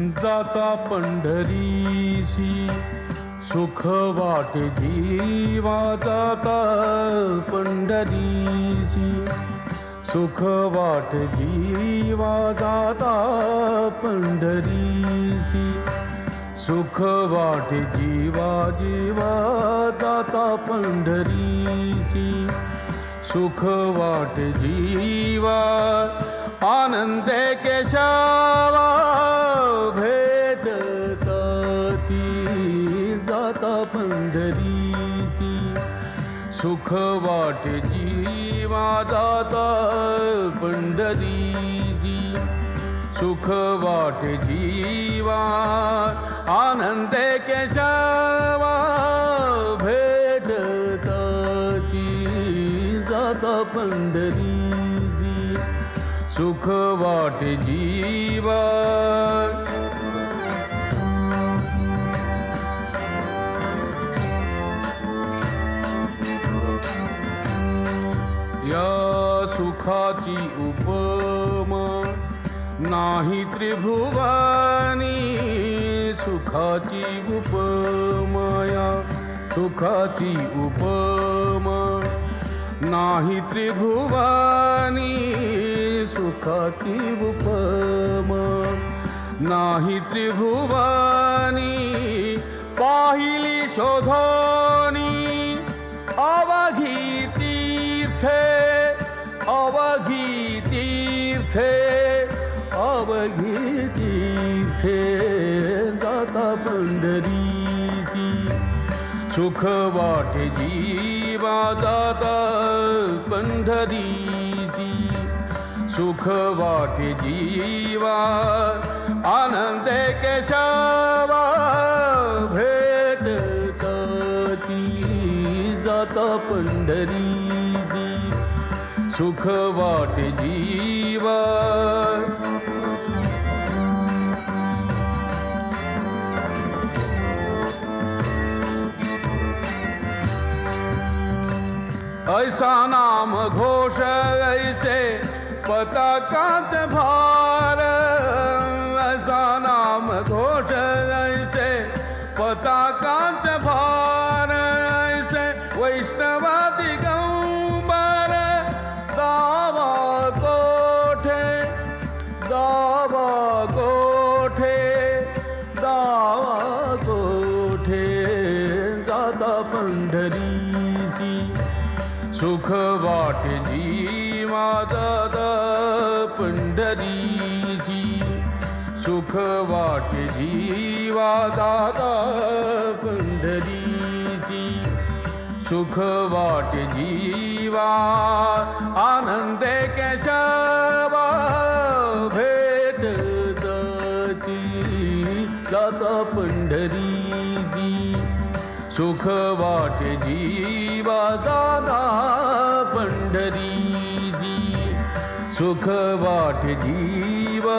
जाता पंढरीशी. सुख वाट जीवा जाता पंढरीशी. सुख वाट जीवा जाता पंढरीशी. सुख वाट जीवा जीवा जाता पंढरीशी. सुख वाट जीवा आनंदे केशा सुख वाट जीवा जाता पंढरीची सुख वाट जीवा आनंदे केशवा भेटताची जाता पंढरीची सुख वाट जीवा सुखाची उपमा. नाही त्रिभुवानी सुखाची उपमाया. सुखाची उपमा. नाही त्रिभुवानी सुखाची उपमा. नाही त्रिभुवानी पाहिली शोधोनी अवघी तीर्थे दाता पंढरीची. सुख वाटे जीवा दाता पंढरीची. सुख वाटे जीवा आनंद केशवा भेटताची जाता पंढरीची. सुख वाट जीवा ऐसा नाम घोष ऐसे पताकाच भार। ऐसा नाम घोष ऐसे पताकाच भार। ऐसे वैष्णवादी दिगंबर दावा कोठे दावा कोठे दावा सुख वाट जीवा दादा पंढरीची सुख वाट जीवा दादा पंढरीची सुख वाट जीवा आनंदे केशवा भेटताची जाता. पंढरी सुख वाट जीवा दादा पंढरी जी सुख वाट जीवा